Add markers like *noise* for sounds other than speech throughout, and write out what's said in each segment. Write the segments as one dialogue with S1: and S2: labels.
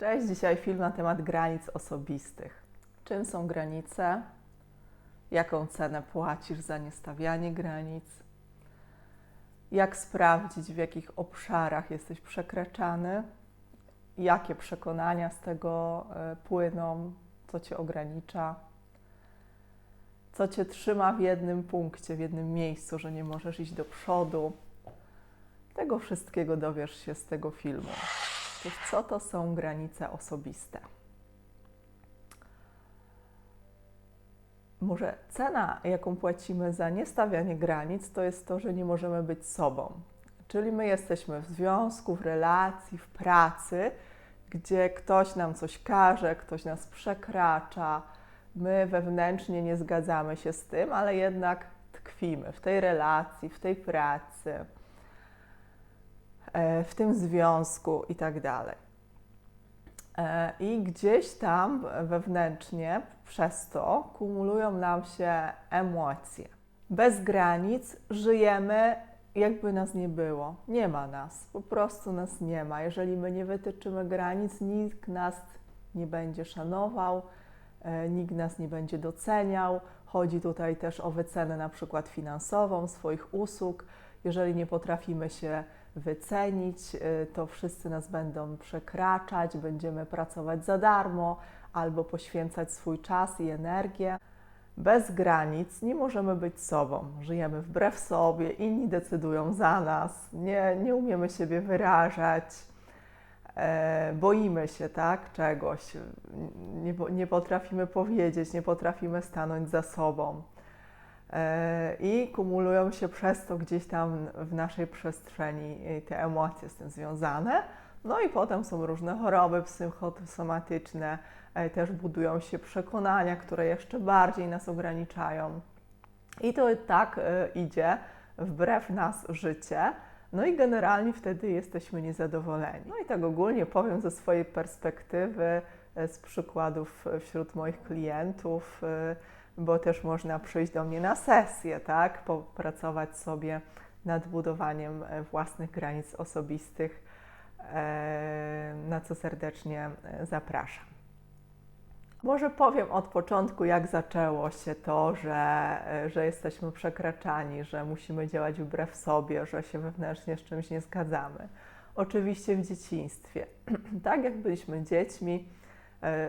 S1: Cześć, dzisiaj film na temat granic osobistych. Czym są granice? Jaką cenę płacisz za niestawianie granic? Jak sprawdzić, w jakich obszarach jesteś przekraczany? Jakie przekonania z tego e, płyną? Co cię ogranicza? Co cię trzyma w jednym punkcie, w jednym miejscu, że nie możesz iść do przodu? Tego wszystkiego dowiesz się z tego filmu. Co to są granice osobiste? Może cena, jaką płacimy za niestawianie granic, to jest to, że nie możemy być sobą. Czyli my jesteśmy w związku, w relacji, w pracy, gdzie ktoś nam coś każe, ktoś nas przekracza, my wewnętrznie nie zgadzamy się z tym, ale jednak tkwimy w tej relacji, w tej pracy w tym związku i tak dalej. E, I gdzieś tam wewnętrznie przez to kumulują nam się emocje. Bez granic żyjemy, jakby nas nie było. Nie ma nas, po prostu nas nie ma. Jeżeli my nie wytyczymy granic, nikt nas nie będzie szanował, e, nikt nas nie będzie doceniał. Chodzi tutaj też o wycenę na przykład finansową swoich usług. Jeżeli nie potrafimy się wycenić, y, to wszyscy nas będą przekraczać, będziemy pracować za darmo albo poświęcać swój czas i energię. Bez granic nie możemy być sobą. Żyjemy wbrew sobie, inni decydują za nas, nie, nie umiemy siebie wyrażać, e, boimy się tak, czegoś, nie, nie potrafimy powiedzieć, nie potrafimy stanąć za sobą. E, i kumulują się przez to gdzieś tam w naszej przestrzeni e, te emocje z tym związane. No i potem są różne choroby psychosomatyczne, e, też budują się przekonania, które jeszcze bardziej nas ograniczają. I to tak idzie wbrew nas życie. No i generalnie wtedy jesteśmy niezadowoleni. No i tak ogólnie powiem ze swojej perspektywy, z przykładów wśród moich klientów bo też można przyjść do mnie na sesję, tak? Popracować sobie nad budowaniem e, własnych granic osobistych, e, na co serdecznie e, zapraszam. Może powiem od początku, jak zaczęło się to, że, że jesteśmy przekraczani, że musimy działać wbrew sobie, że się wewnętrznie z czymś nie zgadzamy. Oczywiście w dzieciństwie. *clears throat* tak jak byliśmy dziećmi,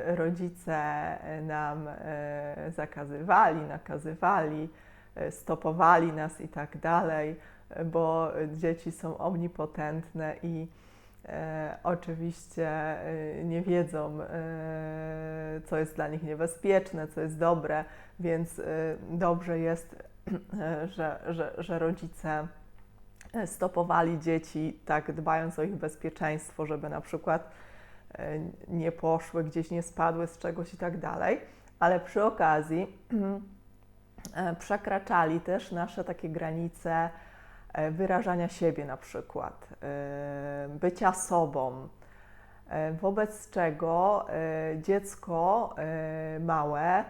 S1: rodzice nam e, zakazywali, nakazywali, e, stopowali nas i tak dalej, bo dzieci są omnipotentne i e, oczywiście nie wiedzą, e, co jest dla nich niebezpieczne, co jest dobre, więc e, dobrze jest, *clears throat* że, że, że rodzice stopowali dzieci, tak dbając o ich bezpieczeństwo, żeby na przykład E, nie poszły, gdzieś nie spadły z czegoś i tak dalej, ale przy okazji *clears throat* e, przekraczali też nasze takie granice e, wyrażania siebie na przykład, bycia sobą, wobec czego dziecko małe,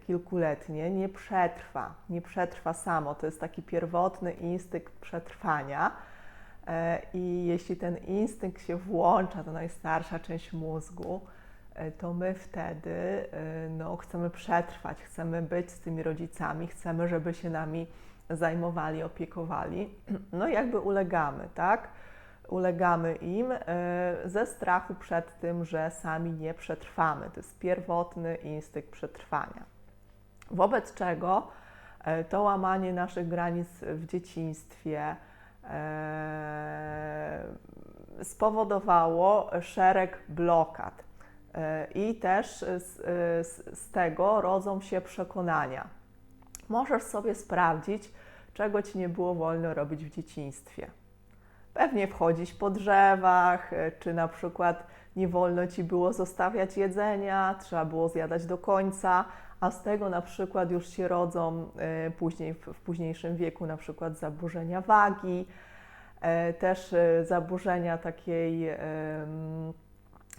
S1: kilkuletnie nie przetrwa, nie przetrwa samo. To jest taki pierwotny instynkt przetrwania E, I jeśli ten instynkt się włącza, to najstarsza część mózgu, e, to my wtedy e, no, chcemy przetrwać, chcemy być z tymi rodzicami, chcemy, żeby się nami zajmowali, opiekowali. *clears throat* No jakby ulegamy, tak? Ulegamy im ze strachu przed tym, że sami nie przetrwamy. To jest pierwotny instynkt przetrwania. Wobec czego to łamanie naszych granic w dzieciństwie, E, spowodowało szereg blokad. E, I też z, z, z, tego rodzą się przekonania. Możesz sobie sprawdzić, czego ci nie było wolno robić w dzieciństwie. Pewnie wchodzić po drzewach, e, czy na przykład nie wolno ci było zostawiać jedzenia, trzeba było zjadać do końca, a z tego na przykład już się rodzą e, później, w późniejszym wieku na przykład zaburzenia wagi, e, też e, zaburzenia takiej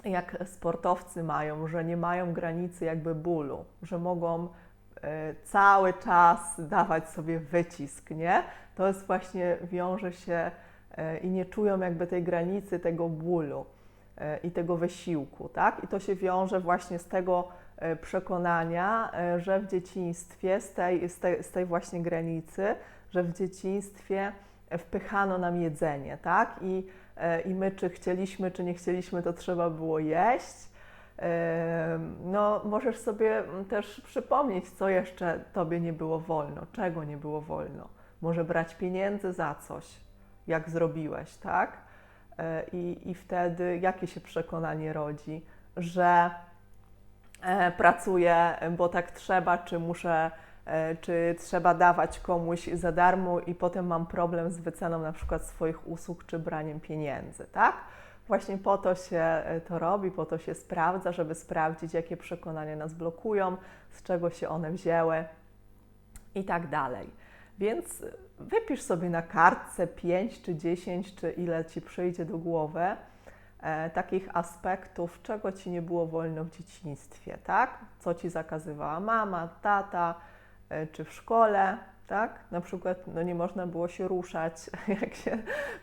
S1: jak sportowcy mają, że nie mają granicy jakby bólu, że mogą cały czas dawać sobie wycisk, nie? To jest właśnie, wiąże się i nie czują jakby tej granicy tego bólu. I tego wysiłku, tak? I to się wiąże właśnie z tego e, przekonania, e, że w dzieciństwie, z tej, z tej, z tej właśnie granicy, że w dzieciństwie wpychano nam jedzenie, tak? I, e, I my, czy chcieliśmy, czy nie chcieliśmy, to trzeba było jeść. No, możesz sobie też przypomnieć, co jeszcze tobie nie było wolno, czego nie było wolno. Może brać pieniędzy za coś, jak zrobiłeś, tak? I, I wtedy jakie się przekonanie rodzi, że e, pracuję, bo tak trzeba, czy muszę, e, czy trzeba dawać komuś za darmo i potem mam problem z wyceną na przykład swoich usług, czy braniem pieniędzy, tak? Właśnie po to się e, to robi, po to się sprawdza, żeby sprawdzić, jakie przekonania nas blokują, z czego się one wzięły i tak dalej. Więc wypisz sobie na kartce 5 czy 10, czy ile ci przyjdzie do głowy e, takich aspektów, czego ci nie było wolno w dzieciństwie, tak? Co ci zakazywała mama, tata, e, czy w szkole, tak? Na przykład no nie można było się ruszać, *laughs* jak się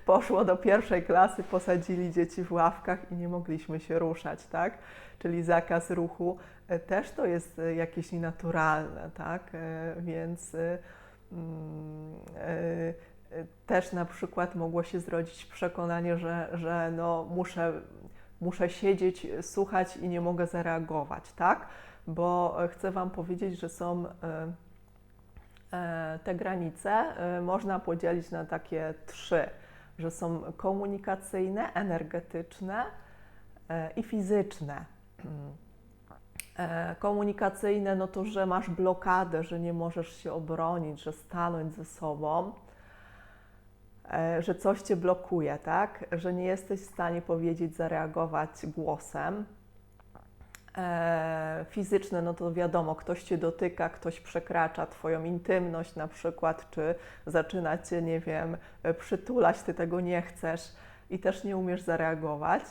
S1: poszło do pierwszej klasy, posadzili dzieci w ławkach i nie mogliśmy się ruszać, tak? Czyli zakaz ruchu e, też to jest e, jakieś nienaturalne, tak? E, Więc też na przykład mogło się zrodzić przekonanie, że, że no muszę, muszę siedzieć, słuchać i nie mogę zareagować, tak? Bo e, chcę Wam powiedzieć, że są e, e, te granice e, można podzielić na takie trzy, że są komunikacyjne, energetyczne e, i fizyczne. E, Komunikacyjne, no to, że masz blokadę, że nie możesz się obronić, że stanąć ze sobą, e, że coś cię blokuje, tak? Że nie jesteś w stanie powiedzieć, zareagować głosem. E, Fizyczne, no to wiadomo, ktoś cię dotyka, ktoś przekracza twoją intymność na przykład, czy zaczyna cię, nie wiem, przytulać, ty tego nie chcesz i też nie umiesz zareagować.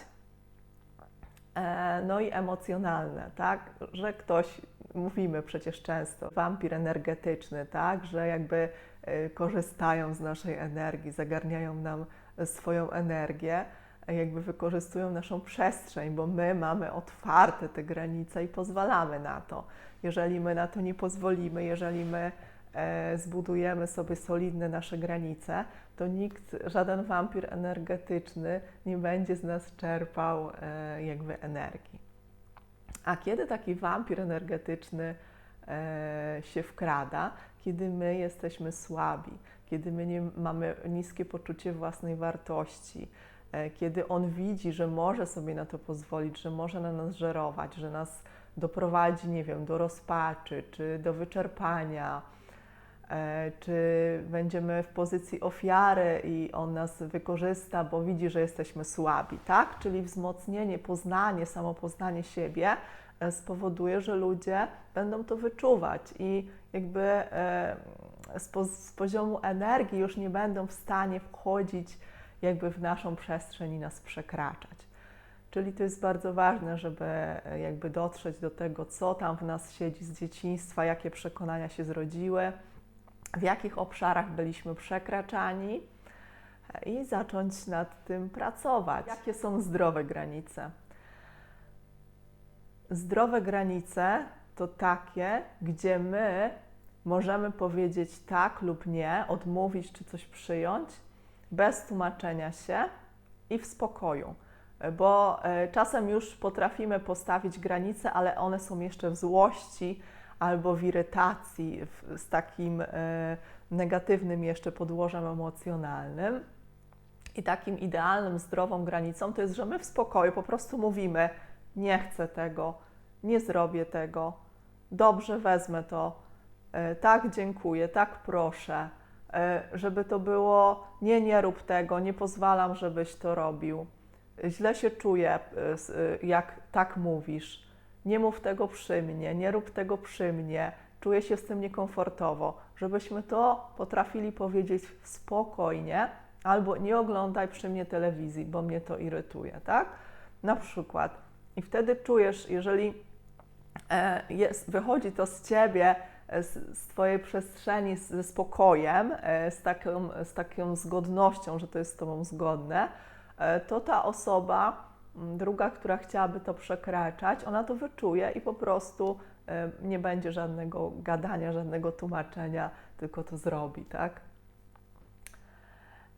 S1: E, No i emocjonalne, tak, że ktoś, mówimy przecież często, wampir energetyczny, tak, że jakby e, korzystają z naszej energii, zagarniają nam e, swoją energię, jakby wykorzystują naszą przestrzeń, bo my mamy otwarte te granice i pozwalamy na to. Jeżeli my na to nie pozwolimy, jeżeli my zbudujemy sobie solidne nasze granice, to nikt, żaden wampir energetyczny nie będzie z nas czerpał e, jakby energii. A kiedy taki wampir energetyczny e, się wkrada? Kiedy my jesteśmy słabi, kiedy my nie mamy niskie poczucie własnej wartości, e, kiedy on widzi, że może sobie na to pozwolić, że może na nas żerować, że nas doprowadzi, nie wiem, do rozpaczy czy do wyczerpania, e, czy będziemy w pozycji ofiary i on nas wykorzysta, bo widzi, że jesteśmy słabi, tak? Czyli wzmocnienie, poznanie, samopoznanie siebie e, spowoduje, że ludzie będą to wyczuwać i jakby e, z, poz, z poziomu energii już nie będą w stanie wchodzić jakby w naszą przestrzeń i nas przekraczać. Czyli to jest bardzo ważne, żeby e, jakby dotrzeć do tego, co tam w nas siedzi z dzieciństwa, jakie przekonania się zrodziły, w jakich obszarach byliśmy przekraczani e, i zacząć nad tym pracować. Jakie są zdrowe granice? Zdrowe granice to takie, gdzie my możemy powiedzieć tak lub nie, odmówić czy coś przyjąć bez tłumaczenia się i w spokoju. Bo e, czasem już potrafimy postawić granice, ale one są jeszcze w złości albo w irytacji, w, z takim e, negatywnym jeszcze podłożem emocjonalnym. I takim idealnym, zdrową granicą to jest, że my w spokoju po prostu mówimy: Nie chcę tego, nie zrobię tego, dobrze wezmę to, e, tak dziękuję, tak proszę, e, żeby to było: Nie, nie rób tego, nie pozwalam, żebyś to robił. Źle się czuję, jak tak mówisz. Nie mów tego przy mnie, nie rób tego przy mnie, czuję się z tym niekomfortowo. Żebyśmy to potrafili powiedzieć spokojnie, albo nie oglądaj przy mnie telewizji, bo mnie to irytuje, tak? Na przykład. I wtedy czujesz, jeżeli e, jest, wychodzi to z ciebie, e, z, z twojej przestrzeni, ze spokojem, e, z taką, z taką zgodnością, że to jest z tobą zgodne, to ta osoba Druga, która chciałaby to przekraczać, ona to wyczuje i po prostu e, nie będzie żadnego gadania, żadnego tłumaczenia, tylko to zrobi, tak?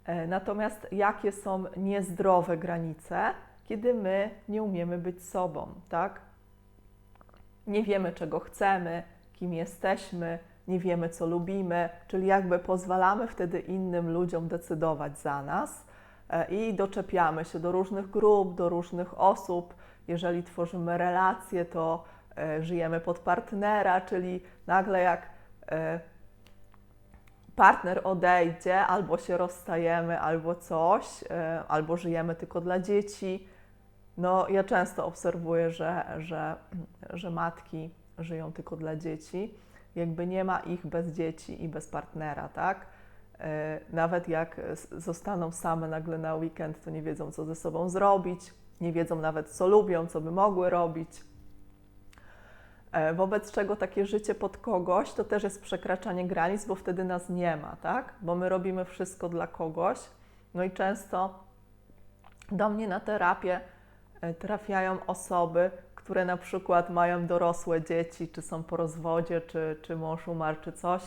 S1: E, Natomiast jakie są niezdrowe granice, kiedy my nie umiemy być sobą, tak? Nie wiemy, czego chcemy, kim jesteśmy, nie wiemy, co lubimy, czyli jakby pozwalamy wtedy innym ludziom decydować za nas i doczepiamy się do różnych grup, do różnych osób. Jeżeli tworzymy relacje, to e, żyjemy pod partnera, czyli nagle jak e, partner odejdzie, albo się rozstajemy, albo coś, e, albo żyjemy tylko dla dzieci. No, ja często obserwuję, że, że, że matki żyją tylko dla dzieci, jakby nie ma ich bez dzieci i bez partnera, tak? E, Nawet jak zostaną same nagle na weekend, to nie wiedzą, co ze sobą zrobić, nie wiedzą nawet, co lubią, co by mogły robić. E, Wobec czego takie życie pod kogoś to też jest przekraczanie granic, bo wtedy nas nie ma, tak? Bo my robimy wszystko dla kogoś. No i często do mnie na terapię e, trafiają osoby, które na przykład mają dorosłe dzieci, czy są po rozwodzie, czy, czy mąż umarł, czy coś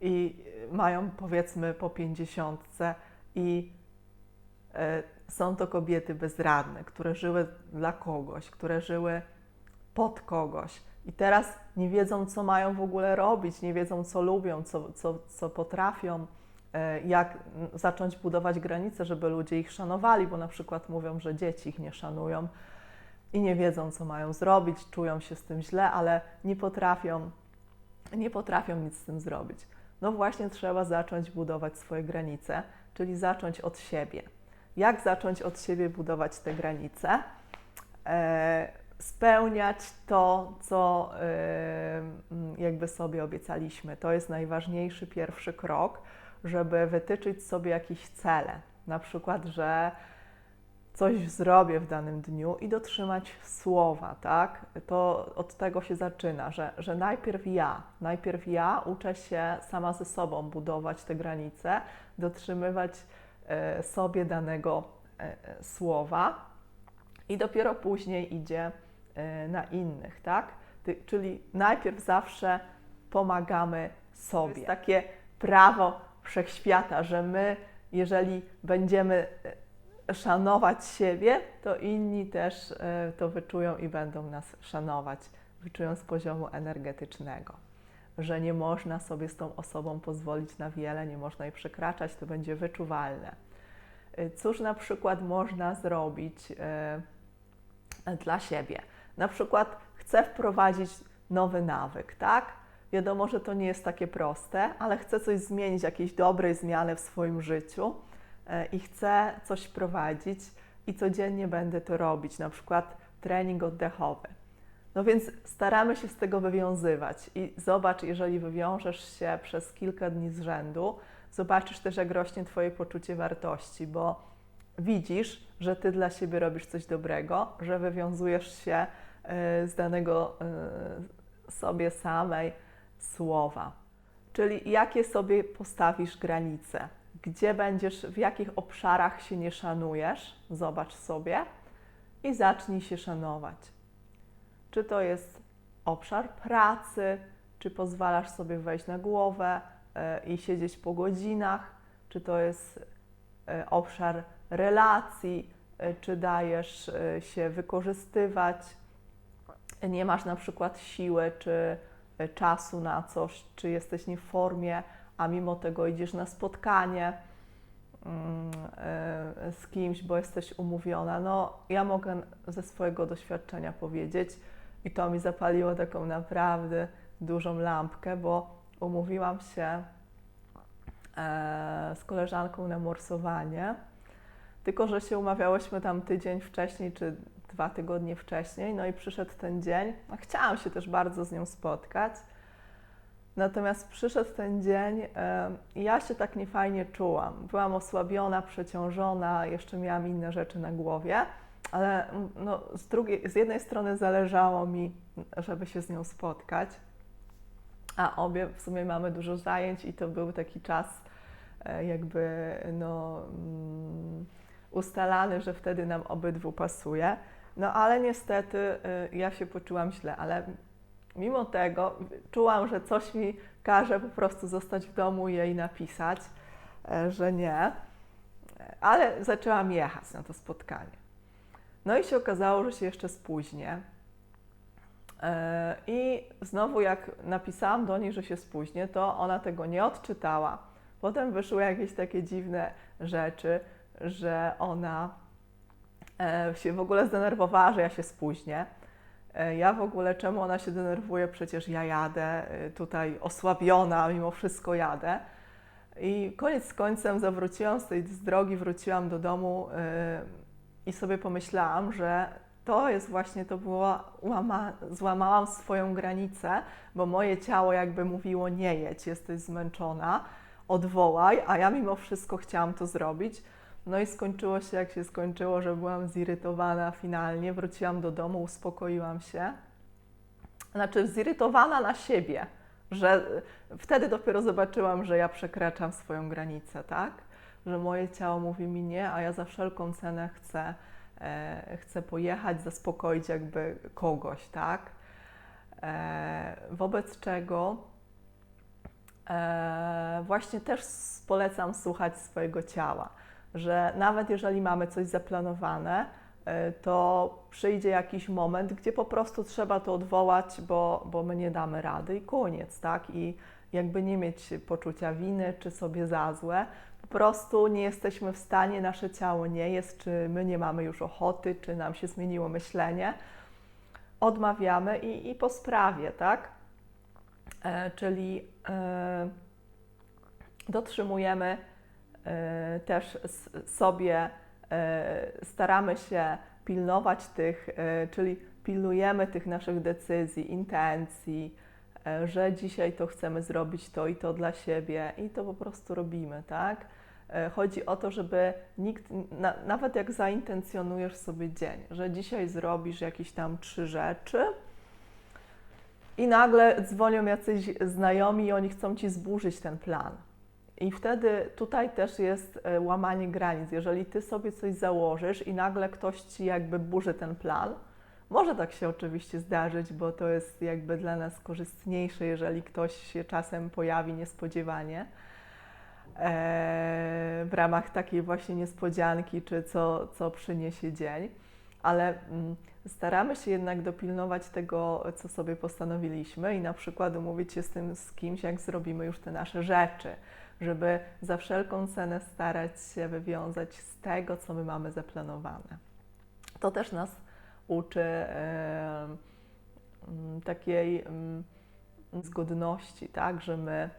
S1: i mają powiedzmy po pięćdziesiątce i e, są to kobiety bezradne, które żyły dla kogoś, które żyły pod kogoś. I teraz nie wiedzą, co mają w ogóle robić, nie wiedzą, co lubią, co, co, co potrafią, e, jak zacząć budować granice, żeby ludzie ich szanowali, bo na przykład mówią, że dzieci ich nie szanują i nie wiedzą, co mają zrobić, czują się z tym źle, ale nie potrafią, nie potrafią nic z tym zrobić. No właśnie trzeba zacząć budować swoje granice, czyli zacząć od siebie. Jak zacząć od siebie budować te granice? E, spełniać to, co mm, jakby sobie obiecaliśmy. To jest najważniejszy pierwszy krok, żeby wytyczyć sobie jakieś cele. Na przykład, że coś zrobię w danym dniu i dotrzymać słowa, tak? To od tego się zaczyna, że, że najpierw ja, najpierw ja uczę się sama ze sobą budować te granice, dotrzymywać e, sobie danego e, e, słowa i dopiero później idzie na innych, tak? Czyli najpierw zawsze pomagamy sobie. To jest takie prawo wszechświata, że my, jeżeli będziemy szanować siebie, to inni też e, to wyczują i będą nas szanować, wyczują z poziomu energetycznego. Że nie można sobie z tą osobą pozwolić na wiele, nie można jej przekraczać, to będzie wyczuwalne. E, Cóż na przykład można zrobić e, dla siebie? Na przykład chcę wprowadzić nowy nawyk, tak? Wiadomo, że to nie jest takie proste, ale chcę coś zmienić, jakieś dobre zmiany w swoim życiu i chcę coś wprowadzić i codziennie będę to robić, na przykład trening oddechowy. No więc staramy się z tego wywiązywać i zobacz, jeżeli wywiążesz się przez kilka dni z rzędu, zobaczysz też, jak rośnie Twoje poczucie wartości, bo widzisz, że Ty dla siebie robisz coś dobrego, że wywiązujesz się e, z danego e, sobie samej słowa. Czyli jakie sobie postawisz granice, gdzie będziesz, w jakich obszarach się nie szanujesz, zobacz sobie i zacznij się szanować. Czy to jest obszar pracy, czy pozwalasz sobie wejść na głowę e, i siedzieć po godzinach, czy to jest e, obszar relacji, e, czy dajesz się wykorzystywać, nie masz na przykład siły czy czasu na coś, czy jesteś nie w formie, a mimo tego idziesz na spotkanie mm, e, z kimś, bo jesteś umówiona. No, ja mogę ze swojego doświadczenia powiedzieć, i to mi zapaliło taką naprawdę dużą lampkę, bo umówiłam się e, z koleżanką na morsowanie. Tylko, że się umawiałyśmy tam tydzień wcześniej, czy dwa tygodnie wcześniej, no i przyszedł ten dzień. A chciałam się też bardzo z nią spotkać. Natomiast przyszedł ten dzień i ja się tak niefajnie czułam. Byłam osłabiona, przeciążona, jeszcze miałam inne rzeczy na głowie, ale no, z, drugiej, z jednej strony zależało mi, żeby się z nią spotkać, a obie w sumie mamy dużo zajęć i to był taki czas e, jakby no, mm, ustalany, że wtedy nam obydwu pasuje. No ale niestety y, ja się poczułam źle, ale mimo tego czułam, że coś mi każe po prostu zostać w domu i jej napisać, e, że nie. Ale zaczęłam jechać na to spotkanie. No i się okazało, że się jeszcze spóźnię. E, I znowu, jak napisałam do niej, że się spóźnię, to ona tego nie odczytała. Potem wyszły jakieś takie dziwne rzeczy, że ona e, się w ogóle zdenerwowała, że ja się spóźnię. E, ja w ogóle, czemu ona się denerwuje? Przecież ja jadę, tutaj osłabiona, mimo wszystko jadę. I koniec z końcem zawróciłam z tej drogi, wróciłam do domu i sobie pomyślałam, że to jest właśnie, to było, łama, złamałam swoją granicę, bo moje ciało jakby mówiło nie jedź, jesteś zmęczona, odwołaj, a ja mimo wszystko chciałam to zrobić. No i skończyło się jak się skończyło, że byłam zirytowana finalnie, wróciłam do domu, uspokoiłam się. Znaczy zirytowana na siebie, że wtedy dopiero zobaczyłam, że ja przekraczam swoją granicę, tak? Że moje ciało mówi mi nie, a ja za wszelką cenę chcę e, chcę pojechać, zaspokoić jakby kogoś, tak? E, wobec czego e, właśnie też polecam słuchać swojego ciała, że nawet jeżeli mamy coś zaplanowane, e, to przyjdzie jakiś moment, gdzie po prostu trzeba to odwołać, bo, bo my nie damy rady i koniec, tak? I jakby nie mieć poczucia winy czy sobie za złe, prostu nie jesteśmy w stanie, nasze ciało nie jest, czy my nie mamy już ochoty, czy nam się zmieniło myślenie. Odmawiamy i, i po sprawie, tak? E, czyli e, dotrzymujemy też sobie, e, staramy się pilnować tych, e, czyli pilnujemy tych naszych decyzji, intencji, e, że dzisiaj to chcemy zrobić to i to dla siebie i to po prostu robimy, tak? E, chodzi o to, żeby nikt, na, nawet jak zaintencjonujesz sobie dzień, że dzisiaj zrobisz jakieś tam trzy rzeczy i nagle dzwonią jacyś znajomi i oni chcą ci zburzyć ten plan. I wtedy tutaj też jest e, łamanie granic. Jeżeli ty sobie coś założysz i nagle ktoś ci jakby burzy ten plan, może tak się oczywiście zdarzyć, bo to jest jakby dla nas korzystniejsze, jeżeli ktoś się czasem pojawi niespodziewanie E, w ramach takiej właśnie niespodzianki, czy co, co przyniesie dzień, ale mm, staramy się jednak dopilnować tego, co sobie postanowiliśmy i na przykład umówić się z tym z kimś, jak zrobimy już te nasze rzeczy, żeby za wszelką cenę starać się wywiązać z tego, co my mamy zaplanowane. To też nas uczy takiej zgodności, tak, że my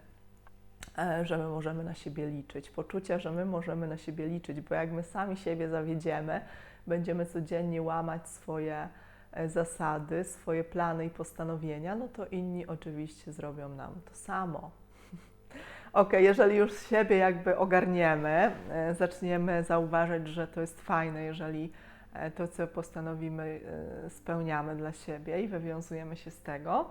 S1: E, że my możemy na siebie liczyć, poczucia, że my możemy na siebie liczyć, bo jak my sami siebie zawiedziemy, będziemy codziennie łamać swoje e, zasady, swoje plany i postanowienia, no to inni oczywiście zrobią nam to samo. Ok, jeżeli już siebie jakby ogarniemy, e, zaczniemy zauważać, że to jest fajne, jeżeli to, co postanowimy, spełniamy dla siebie i wywiązujemy się z tego,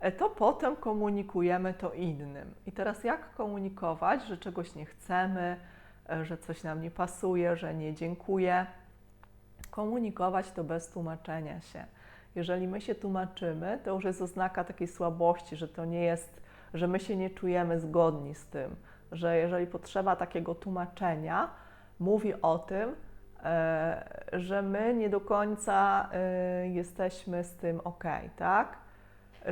S1: E, to potem komunikujemy to innym. I teraz jak komunikować, że czegoś nie chcemy, e, że coś nam nie pasuje, że nie dziękuję? Komunikować to bez tłumaczenia się. Jeżeli my się tłumaczymy, to już jest oznaka takiej słabości, że to nie jest, że my się nie czujemy zgodni z tym, że jeżeli potrzeba takiego tłumaczenia, mówi o tym, e, że my nie do końca jesteśmy z tym ok, tak?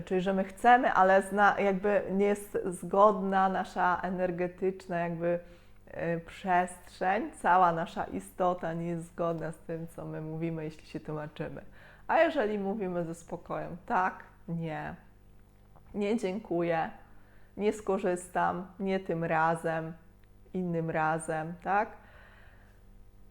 S1: czyli że my chcemy, ale jakby nie jest zgodna nasza energetyczna jakby e, przestrzeń, cała nasza istota nie jest zgodna z tym, co my mówimy, jeśli się tłumaczymy. A jeżeli mówimy ze spokojem, tak, nie, nie dziękuję, nie skorzystam, nie tym razem, innym razem, tak,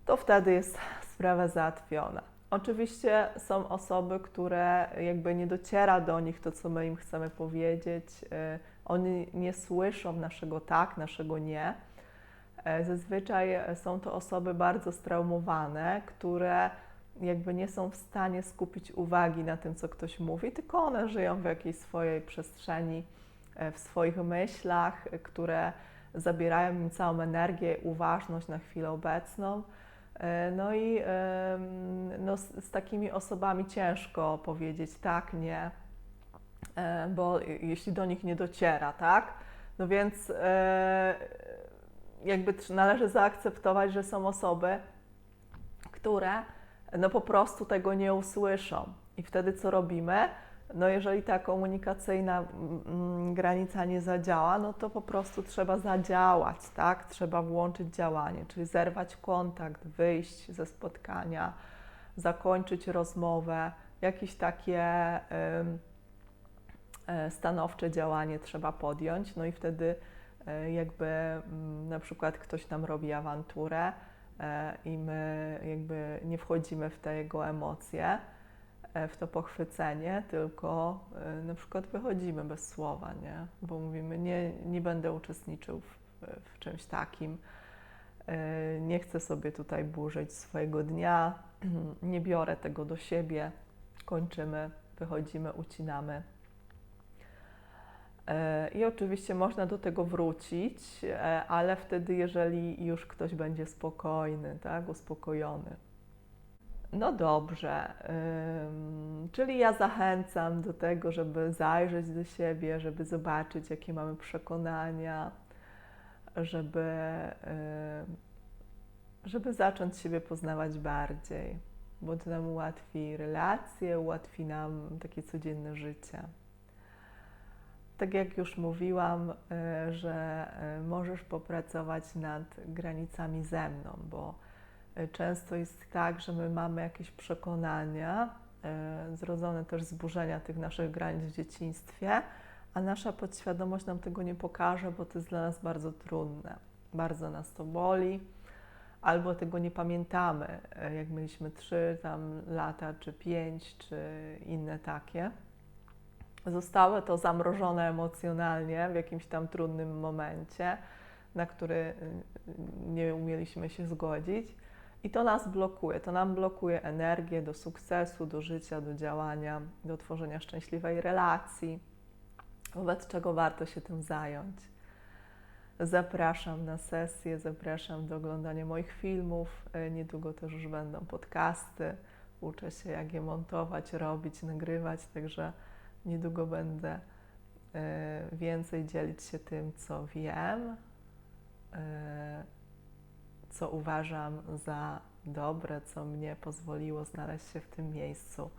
S1: to wtedy jest sprawa załatwiona. Oczywiście są osoby, które jakby nie dociera do nich to, co my im chcemy powiedzieć. E, oni nie słyszą naszego tak, naszego nie. E, zazwyczaj są to osoby bardzo straumowane, które jakby nie są w stanie skupić uwagi na tym, co ktoś mówi, tylko one żyją w jakiejś swojej przestrzeni, w swoich myślach, które zabierają im całą energię, uważność na chwilę obecną E, No i no, z, z takimi osobami ciężko powiedzieć tak, nie, e, bo jeśli do nich nie dociera, tak? No więc e, jakby należy zaakceptować, że są osoby, które no po prostu tego nie usłyszą. I wtedy co robimy? No jeżeli ta komunikacyjna mm, granica nie zadziała, no to po prostu trzeba zadziałać, tak? Trzeba włączyć działanie, czyli zerwać kontakt, wyjść ze spotkania, zakończyć rozmowę, jakieś takie e, stanowcze działanie trzeba podjąć, no i wtedy e, jakby mm, na przykład ktoś nam robi awanturę e, i my jakby nie wchodzimy w te jego emocje, w to pochwycenie, tylko e, na przykład wychodzimy bez słowa, nie? Bo mówimy, nie, nie będę uczestniczył w, w czymś takim, e, nie chcę sobie tutaj burzyć swojego dnia, *clears throat* nie biorę tego do siebie, kończymy, wychodzimy, ucinamy. E, I oczywiście można do tego wrócić, e, ale wtedy, jeżeli już ktoś będzie spokojny, tak, uspokojony. No dobrze, czyli ja zachęcam do tego, żeby zajrzeć do siebie, żeby zobaczyć, jakie mamy przekonania, żeby, żeby zacząć siebie poznawać bardziej, bo to nam ułatwi relacje, ułatwi nam takie codzienne życie. Tak jak już mówiłam, y, że y, możesz popracować nad granicami ze mną, bo często jest tak, że my mamy jakieś przekonania, y, zrodzone też z burzenia tych naszych granic w dzieciństwie, a nasza podświadomość nam tego nie pokaże, bo to jest dla nas bardzo trudne. Bardzo nas to boli, albo tego nie pamiętamy, y, jak mieliśmy 3 tam lata, czy 5, czy inne takie zostało to zamrożone emocjonalnie w jakimś tam trudnym momencie, na który y, nie umieliśmy się zgodzić. I to nas blokuje, to nam blokuje energię do sukcesu, do życia, do działania, do tworzenia szczęśliwej relacji, wobec czego warto się tym zająć. Zapraszam na sesję, zapraszam do oglądania moich filmów. Niedługo też już będą podcasty. Uczę się, jak je montować, robić, nagrywać, także Niedługo będę e, więcej dzielić się tym, co wiem, e, co uważam za dobre, co mnie pozwoliło znaleźć się w tym miejscu,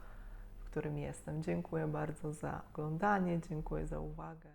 S1: w którym jestem. Dziękuję bardzo za oglądanie, dziękuję za uwagę.